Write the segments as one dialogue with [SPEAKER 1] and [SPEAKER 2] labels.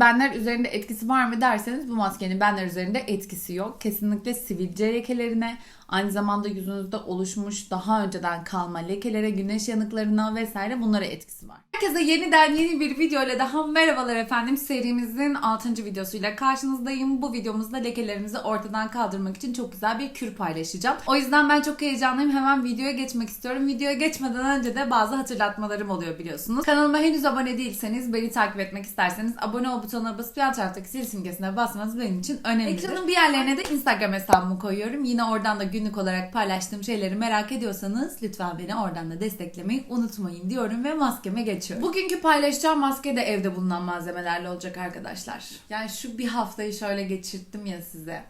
[SPEAKER 1] benler üzerinde etkisi var mı derseniz bu maskenin benler üzerinde etkisi yok. Kesinlikle sivilce lekelerine, aynı zamanda yüzünüzde oluşmuş daha önceden kalma lekelere, güneş yanıklarına vesaire bunlara etkisi var. Herkese yeniden yeni bir video ile daha merhabalar efendim. Serimizin 6. videosuyla karşınızdayım. Bu videomuzda lekelerimizi ortadan kaldırmak için çok güzel bir kür paylaşacağım. O yüzden ben çok heyecanlıyım. Hemen videoya geçmek istiyorum. Videoya geçmeden önce de bazı hatırlatmalarım oluyor biliyorsunuz. Kanalıma henüz abone değilseniz, beni takip etmek isterseniz abone ol butonuna basıp yan taraftaki zil simgesine basmanız benim için önemlidir. Ekranın bir yerlerine de Instagram hesabımı koyuyorum. Yine oradan da günlük olarak paylaştığım şeyleri merak ediyorsanız lütfen beni oradan da desteklemeyi unutmayın diyorum ve maskeme geçiyorum. Bugünkü paylaşacağım maske de evde bulunan malzemelerle olacak arkadaşlar. Yani şu bir haftayı şöyle geçirttim ya size.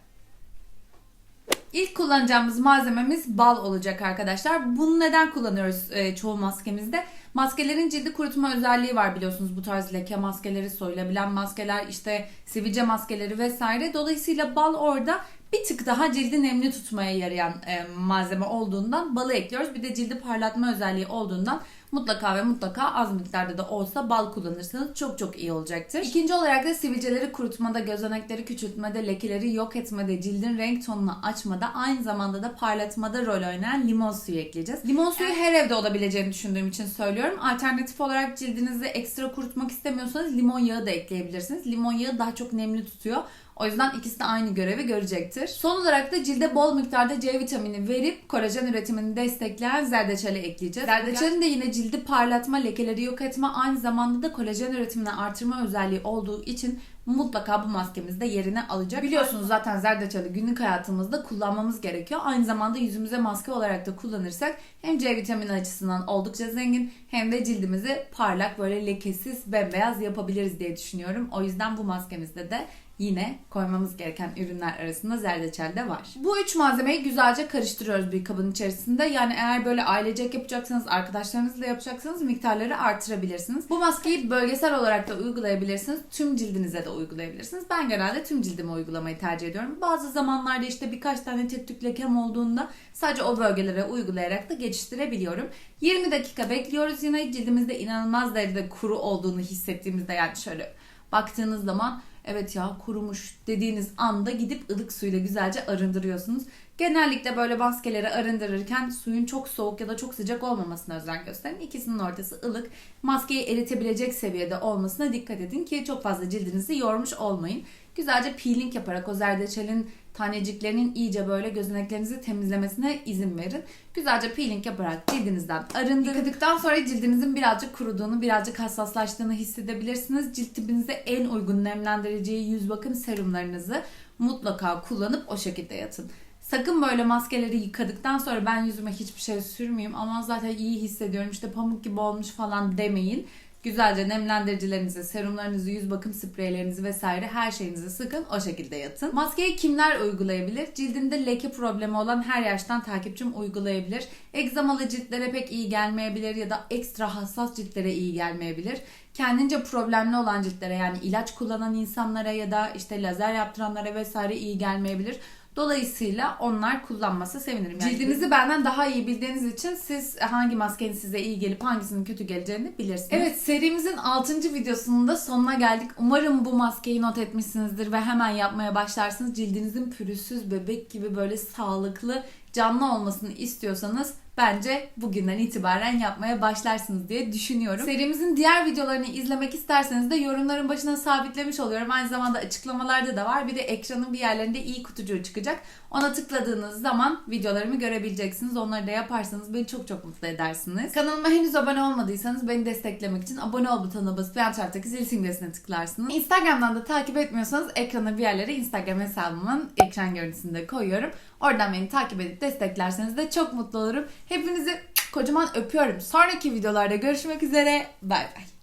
[SPEAKER 1] İlk kullanacağımız malzememiz bal olacak arkadaşlar. Bunu neden kullanıyoruz e, çoğu maskemizde? Maskelerin cildi kurutma özelliği var biliyorsunuz. Bu tarz leke maskeleri, soyulabilen maskeler, işte sivilce maskeleri vesaire. Dolayısıyla bal orada bir tık daha cildi nemli tutmaya yarayan e, malzeme olduğundan balı ekliyoruz. Bir de cildi parlatma özelliği olduğundan mutlaka ve mutlaka az miktarda da olsa bal kullanırsanız çok çok iyi olacaktır. İkinci olarak da sivilceleri kurutmada, gözenekleri küçültmede, lekeleri yok etmede, cildin renk tonunu açmada, aynı zamanda da parlatmada rol oynayan limon suyu ekleyeceğiz. Limon suyu her evde olabileceğini düşündüğüm için söylüyorum. Alternatif olarak cildinizi ekstra kurutmak istemiyorsanız limon yağı da ekleyebilirsiniz. Limon yağı daha çok nemli tutuyor. O yüzden ikisi de aynı görevi görecektir. Son olarak da cilde bol miktarda C vitamini verip kolajen üretimini destekleyen zerdeçali ekleyeceğiz. Zerdeçalin de yine cildi parlatma, lekeleri yok etme, aynı zamanda da kolajen üretimini artırma özelliği olduğu için mutlaka bu maskemizde yerine alacak. Biliyorsunuz zaten zerdeçalı günlük hayatımızda kullanmamız gerekiyor. Aynı zamanda yüzümüze maske olarak da kullanırsak hem C vitamini açısından oldukça zengin hem de cildimizi parlak böyle lekesiz bembeyaz yapabiliriz diye düşünüyorum. O yüzden bu maskemizde de yine koymamız gereken ürünler arasında zerdeçal de var. Bu üç malzemeyi güzelce karıştırıyoruz bir kabın içerisinde. Yani eğer böyle ailecek yapacaksanız, arkadaşlarınızla yapacaksanız miktarları artırabilirsiniz. Bu maskeyi bölgesel olarak da uygulayabilirsiniz. Tüm cildinize de uygulayabilirsiniz. Ben genelde tüm cildime uygulamayı tercih ediyorum. Bazı zamanlarda işte birkaç tane tek tük lekem olduğunda sadece o bölgelere uygulayarak da geçiştirebiliyorum. 20 dakika bekliyoruz yine cildimizde inanılmaz derecede kuru olduğunu hissettiğimizde yani şöyle baktığınız zaman evet ya kurumuş dediğiniz anda gidip ılık suyla güzelce arındırıyorsunuz. Genellikle böyle maskeleri arındırırken suyun çok soğuk ya da çok sıcak olmamasına özen gösterin. İkisinin ortası ılık. Maskeyi eritebilecek seviyede olmasına dikkat edin ki çok fazla cildinizi yormuş olmayın. Güzelce peeling yaparak o zerdeçalin taneciklerinin iyice böyle gözeneklerinizi temizlemesine izin verin. Güzelce peeling yaparak cildinizden arındırın. Yıkadıktan sonra cildinizin birazcık kuruduğunu, birazcık hassaslaştığını hissedebilirsiniz. Cilt tipinize en uygun nemlendiriciyi yüz bakım serumlarınızı mutlaka kullanıp o şekilde yatın. Sakın böyle maskeleri yıkadıktan sonra ben yüzüme hiçbir şey sürmeyeyim ama zaten iyi hissediyorum işte pamuk gibi olmuş falan demeyin. Güzelce nemlendiricilerinizi, serumlarınızı, yüz bakım spreylerinizi vesaire her şeyinizi sıkın o şekilde yatın. Maskeyi kimler uygulayabilir? Cildinde leke problemi olan her yaştan takipçim uygulayabilir. Egzamalı ciltlere pek iyi gelmeyebilir ya da ekstra hassas ciltlere iyi gelmeyebilir. Kendince problemli olan ciltlere yani ilaç kullanan insanlara ya da işte lazer yaptıranlara vesaire iyi gelmeyebilir. Dolayısıyla onlar kullanması sevinirim. Yani Cildinizi benden daha iyi bildiğiniz için siz hangi maskenin size iyi gelip hangisinin kötü geleceğini bilirsiniz. Evet serimizin 6. videosunun da sonuna geldik. Umarım bu maskeyi not etmişsinizdir ve hemen yapmaya başlarsınız. Cildinizin pürüzsüz bebek gibi böyle sağlıklı canlı olmasını istiyorsanız bence bugünden itibaren yapmaya başlarsınız diye düşünüyorum. Serimizin diğer videolarını izlemek isterseniz de yorumların başına sabitlemiş oluyorum. Aynı zamanda açıklamalarda da var. Bir de ekranın bir yerlerinde i kutucuğu çıkacak. Ona tıkladığınız zaman videolarımı görebileceksiniz. Onları da yaparsanız beni çok çok mutlu edersiniz. Kanalıma henüz abone olmadıysanız beni desteklemek için abone ol butonuna basıp yan taraftaki zil simgesine tıklarsınız. Instagram'dan da takip etmiyorsanız ekrana bir yerlere Instagram hesabımın ekran görüntüsünde koyuyorum. Oradan beni takip edip desteklerseniz de çok mutlu olurum. Hepinizi kocaman öpüyorum. Sonraki videolarda görüşmek üzere. Bay bay.